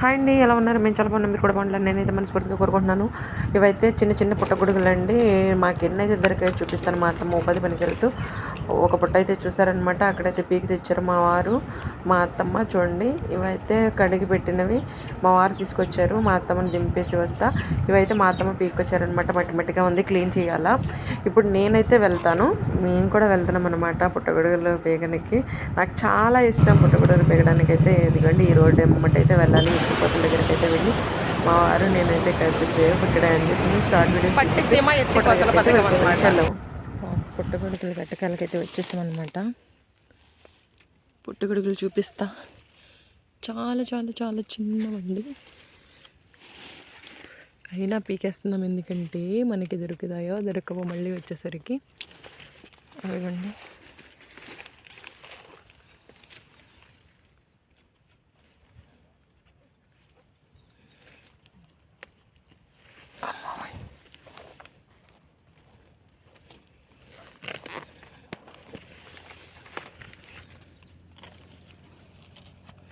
Hi అండి ఎలా ఉన్నారు? మేము చాలా బాగున్నాం మీరు కూడా బాగుంటారు నేనైతే మనస్ఫూర్తిగా కోరుకుంటున్నాను. ఇవైతే చిన్న చిన్న పుట్టగొడుగులు అండి మాకు ఎన్నైతే దొరికాయో చూపిస్తాను మా అత్తమ్మ ఉపాధి పనికి వెళ్తూ ఒక పుట్ట అయితే చూసారనమాట అక్కడైతే పీకి తెచ్చారు మా వారు మా అత్తమ్మ చూడండి. ఇవైతే కడిగి పెట్టినవి మా వారు తీసుకొచ్చారు. మా అత్తమ్మని దింపేసి వస్తా. ఇవైతే మా అత్తమ్మ పీకొచ్చారనమాట మట్టి మట్టిగా ఉంది క్లీన్ చేయాలా. ఇప్పుడు నేనైతే వెళ్తాను. మేము కూడా వెళ్తున్నాం అనమాట పుట్టగొడుగులు పీగనికి. నాకు చాలా ఇష్టం పుట్టగొడుగులు పీగడానికి అయితే ఇదిగోండి ఈ రోడ్డు ఎమ్మటి అయితే వెళ్ళాలి. ఇంటిపోతుల దగ్గరికి అయితే వెళ్ళి మా వారు నేనైతే కలిసి ఇక్కడ చిన్న షార్ట్ వీడియో పుట్టగొడుగులు కట్టకాలకైతే వచ్చేసామన్నమాట. పుట్టగొడుగులు చూపిస్తా. చాలా చాలా చాలా చిన్నవండి. అయినా పీకేస్తున్నాం ఎందుకంటే మనకి దొరుకుతాయో దొరకవో మళ్ళీ వచ్చేసరికి. అడగండి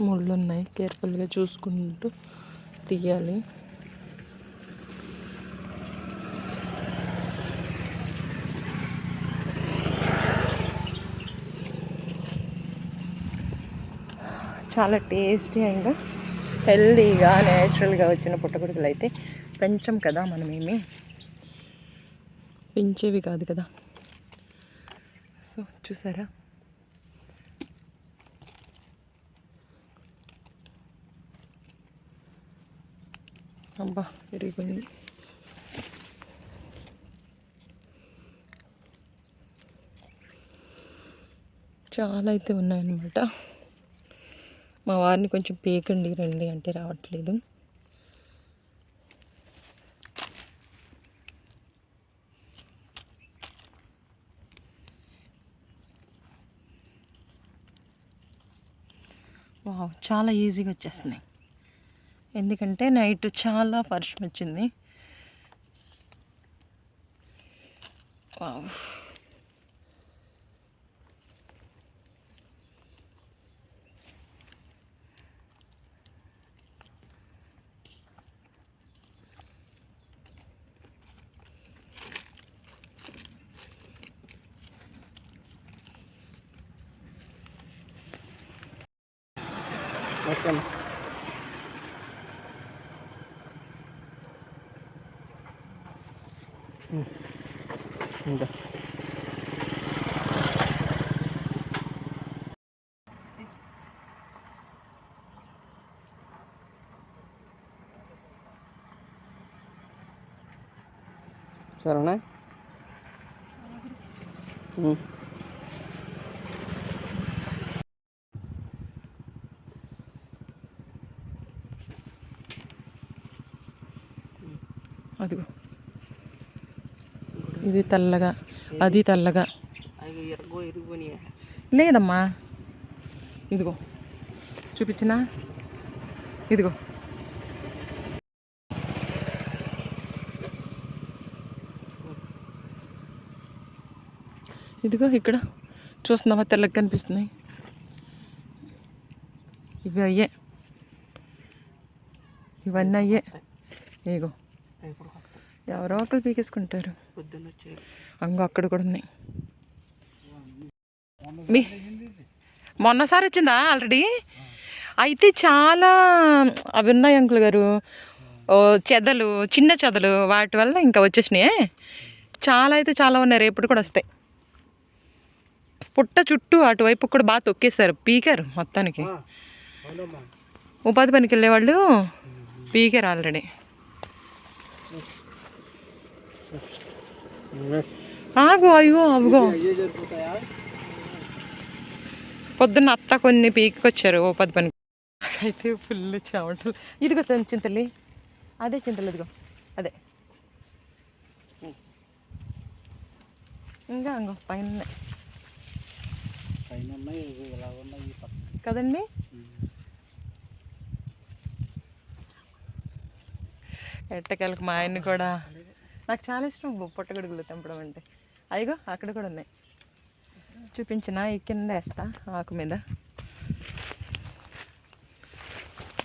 ముళ్ళు ఉన్నాయి కేర్ఫుల్గా చూసుకుంటూ తీయాలి. చాలా టేస్టీ అండ్ హెల్దీగా నేచురల్గా వచ్చిన పుట్టగొడుగులు అయితే పెంచం కదా మనమేమి? పెంచేవి కాదు కదా. సో చూసారా? అబ్బా విరిగిపోయింది. చాలా అయితే ఉన్నాయన్నమాట. మా వారిని కొంచెం పేకండి రండి అంటే రావట్లేదు. వావ్ చాలా ఈజీగా వచ్చేస్తున్నాయి. ఎందుకంటే నైట్ చాలా వర్షం వచ్చింది. వావ్ എന്താ ശരണേ അധികം ఇది తెల్లగా అది తెల్లగా. లేదమ్మా. ఇదిగో. చూపించిన? ఇదిగో. ఇదిగో ఇక్కడ. చూస్తున్నావా? తెల్లగా కనిపిస్తున్నాయి. ఇవి అయ్యే. ఇవన్నీ అయ్యే. ఇగో ఎవరో ఒకరు పీకేసుకుంటారు. అంగో అక్కడ కూడా ఉన్నాయి. మీ మొన్నసారి వచ్చిందా ఆల్రెడీ అయితే చాలా అవి ఉన్నాయి అంకుల్ గారు. ఓ చెదలు చిన్న చెదలు వాటి వల్ల ఇంకా వచ్చేసినాయి. చాలా అయితే చాలా ఉన్నాయి రేపు కూడా వస్తాయి. పుట్ట చుట్టూ అటువైపు కూడా బాగా తొక్కేశారు పీకారు మొత్తానికి. ఉపాధి పనికి వెళ్ళేవాళ్ళు పీకారు ఆల్రెడీ ఆగు అయ్యో అవిగో పొద్దున్న అత్త కొన్ని పీక్కొచ్చారు ఓ పది పని అయితే ఫుల్ చెమటలు. ఇదిగో తను అదే చింతలు ఇదిగో. అదే. ఇంకా ఇంకో పైన పైన ఇలా ఉన్నాయి. కదండి? ఎట్టకెళ్ళకి మా ఆయన్ని కూడా నాకు చాలా ఇష్టం పుట్టగొడుగులు తెంపడం అంటే. అయ్యో అక్కడ కూడా ఉన్నాయి. చూపించిన ఈ కింద వేస్తా ఆకు మీద.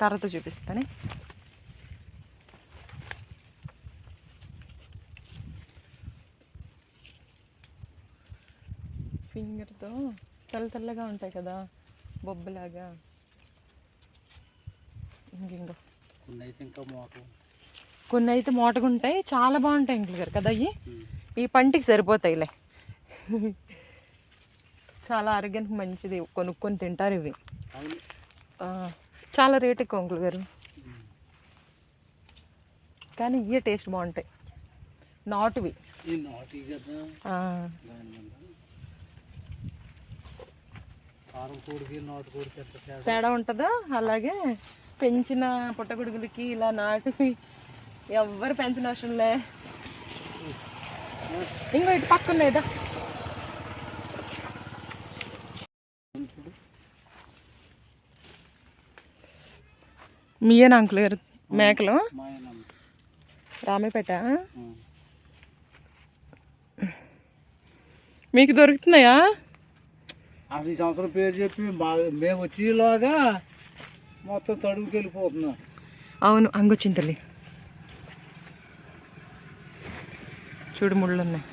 కర్రతో చూపిస్తాను. ఫింగర్తో తెల్ల తెల్లగా ఉంటాయి కదా బొబ్బలాగా. ఇంకింకో ఇంకా మోటం కొన్ని అయితే మోటగా ఉంటాయి చాలా బాగుంటాయి అంకుల్ గారు కదా అవి ఈ పంటికి సరిపోతాయిలే. చాలా ఆరోగ్యానికి మంచిది. కొనుక్కొని తింటారు ఇవి. చాలా రేట్ ఎక్కువ అంకుల్ గారు. కానీ ఇవే టేస్ట్ బాగుంటాయి. నాటువి. తేడా ఉంటుందా? అలాగే పెంచిన పుట్టగొడుగులకి ఇలా నాటివి ఎవ్వరు పెంచిన అవసరం లే. ఇంకో ఇటు పక్కనేదా ఇప్పుడు మీయేనా అంకుల్ గారు మేకలు? రామేపేట మీకు దొరుకుతున్నాయా? అది ఈ సంవత్సరం పేరు చెప్పి మేము వచ్చేలాగా మొత్తం తడువుకి వెళ్ళిపోతున్నాం అవును అంగొచ్చింది తల్లి. చూడు ముళ్ళు ఉన్నాయి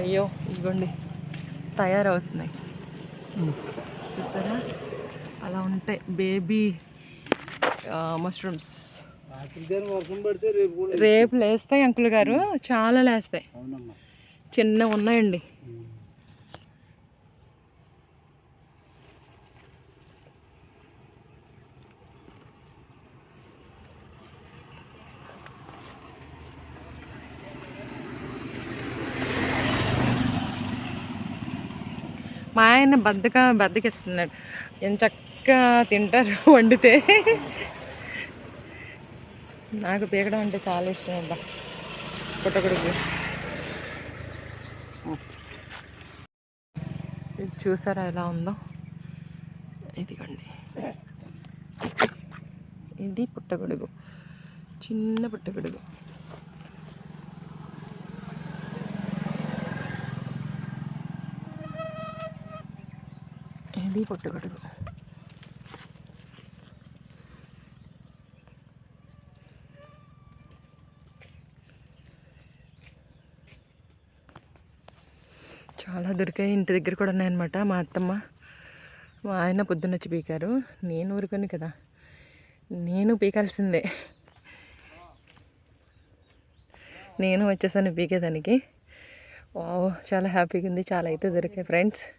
అయ్యో ఇదిగోండి. తయారవుతున్నాయి. చూస్తారా అలా ఉంటాయి బేబీ మష్రూమ్స్ రేపు లేస్తాయి అంకుల్ గారు. చాలా లేస్తాయి. చిన్న ఉన్నాయండి. మా ఆయన బద్దక బద్దకిస్తున్నాడు. ఎంత చక్కగా తింటారు వండితే. నాకు పీకడం అంటే చాలా ఇష్టం అబ్బా. పుట్టగొడుగు. ఇది చూసారా ఎలా ఉందో? ఇదిగోండి. ఇది పుట్టగొడుగు. చిన్న పుట్టగొడుగు. ఇది పుట్టగొడుగు చాలా దొరికాయి ఇంటి దగ్గర కూడా ఉన్నాయన్నమాట మా అత్తమ్మ. మా ఆయన పొద్దున్న వచ్చి పీకారు. నేను ఊరుకొని కదా. నేను పీకాల్సిందే. నేను వచ్చేసాను పీకేదానికి. వావ్ చాలా హ్యాపీగా ఉంది. చాలా అయితే దొరికాయి ఫ్రెండ్స్.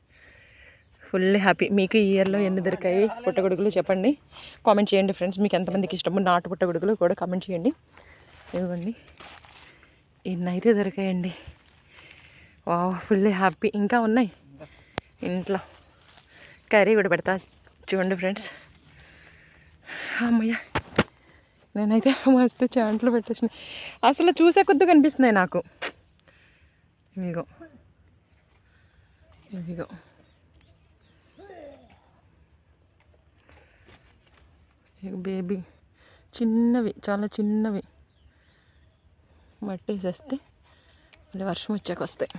Full happy. మీకు ఈ ఇయర్లో ఎన్ని దొరికాయి పుట్టగొడుగులు చెప్పండి. కామెంట్ చేయండి ఫ్రెండ్స్. మీకు ఎంతమందికి ఇష్టమో నాటు పుట్టగొడుగులు కూడా కామెంట్ చేయండి. ఇవ్వండి. ఎన్నైతే దొరికాయండి. Wow full happy. ఇంకా ఉన్నాయి. ఇంట్లో కర్రీ కూడా పెడతా. చూడండి ఫ్రెండ్స్. అమ్మయ్య నేనైతే మస్తు చాంట్లో పెట్టేసిన. అసలు చూసే కొద్ది కనిపిస్తున్నాయి నాకు. ఇవిగో. ఇవిగో. బేబీ చిన్నవి చాలా చిన్నవి. మట్టి వేసేస్తే మళ్ళీ వర్షం వచ్చాక వస్తాయి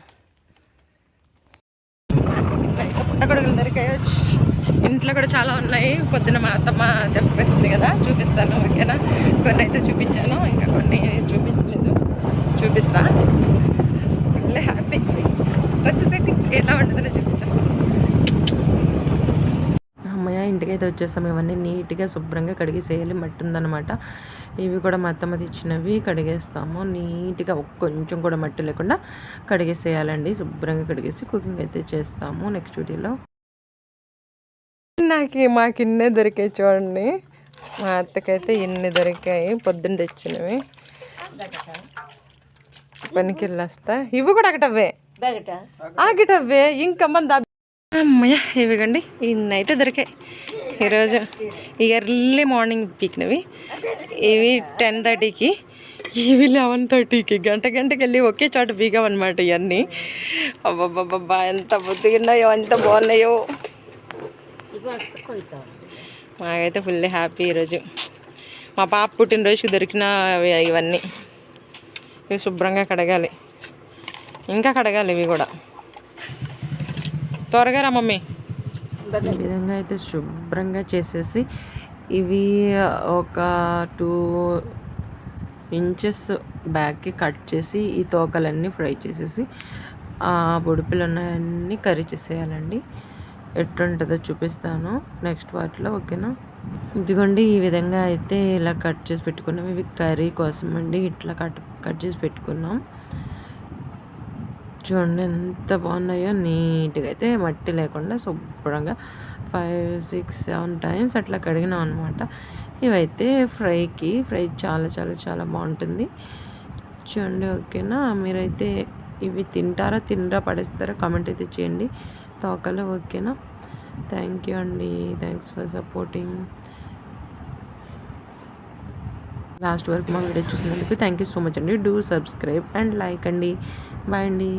పుట్టగొడుగులు దొరికాయొచ్చు. ఇంట్లో కూడా చాలా ఉన్నాయి. పొద్దున మా అత్తమ్మ తెప్పుకొచ్చింది కదా చూపిస్తాను ఓకేనా? కొన్ని అయితే చూపించాను ఇంకా కొన్ని చూపించలేదు. చూపిస్తాను ఫుల్ హ్యాపీ వచ్చేసరికి ఎలా ఉంటుందని చూపించేస్తాను అమ్మయ్య ఇంటికి అయితే వచ్చేసాము ఇవన్నీ నీట్గా శుభ్రంగా కడిగేసేయాలి మట్టి ఉందన్నమాట ఇవి కూడా మా అత్తమ్మ తెచ్చినవి కడిగేస్తాము. నీట్గా కొంచెం కూడా మట్టి లేకుండా కడిగేసేయాలండి శుభ్రంగా కడిగేసి కుకింగ్ అయితే చేస్తాము నెక్స్ట్ వీడియోలో. నాకు మాకు ఇన్నే దొరికాయి చూడండి. మా అత్తకైతే ఇన్ని దొరికాయి. పొద్దున్న తెచ్చినవి. పనికి వెళ్ళొస్తా ఇవి కూడా అక్కడవే ఆగిటవ్వే ఇంకా మంది అమ్మయ్య ఇవిగండి. ఇన్ని అయితే దొరికాయి. ఈరోజు ఎర్లీ మార్నింగ్ పీకినవి ఇవి టెన్ థర్టీకి ఇవి లెవెన్ థర్టీకి గంట గంటకి వెళ్ళి ఒకే చోట పీకామన్నమాట ఇవన్నీ. అబ్బాబ్బాబ్బా ఎంత బుద్ధిగున్నాయో ఎంత బాగున్నాయో. మాకైతే ఫుల్ హ్యాపీ ఈరోజు. మా పాప పుట్టినరోజుకి దొరికిన ఇవన్నీ. ఇవి శుభ్రంగా కడగాలి. ఇంకా కడగాలి ఇవి కూడా. త్వరగా రా మమ్మీ. ఈ విధంగా అయితే శుభ్రంగా చేసేసి ఇవి ఒక టూ ఇంచెస్ బ్యాక్కి కట్ చేసి ఈ తోకలన్నీ ఫ్రై చేసేసి ఆ బొడిపిలు ఉన్నాయన్నీ కర్రీ చేసేయాలండి. ఎట్లుంటుందో చూపిస్తాను. నెక్స్ట్ వాటిలో ఓకేనా? ఇదిగోండి ఈ విధంగా అయితే ఇలా కట్ చేసి పెట్టుకున్నాం. ఇవి కర్రీ కోసం అండి ఇట్లా కట్ కట్ చేసి పెట్టుకున్నాం. చూడండి ఎంత బాగున్నాయో. నీట్గా అయితే మట్టి లేకుండా శుభ్రంగా ఫైవ్ సిక్స్ సెవెన్ టైమ్స్ అట్లా కడిగినాం అనమాట ఇవైతే ఫ్రైకి ఫ్రై చాలా చాలా చాలా బాగుంటుంది. చూడండి ఓకేనా? మీరైతే ఇవి తింటారా తినరా పడేస్తారా కామెంట్ అయితే చేయండి. తోకలు ఓకేనా? థ్యాంక్ యూ అండి. థ్యాంక్స్ ఫర్ సపోర్టింగ్ లాస్ట్ వరకు మా వీడియో చూసినందుకు థ్యాంక్ యూ సో మచ్ అండి. డూ సబ్స్క్రైబ్ అండ్ లైక్ అండి. బాయ్ అండి.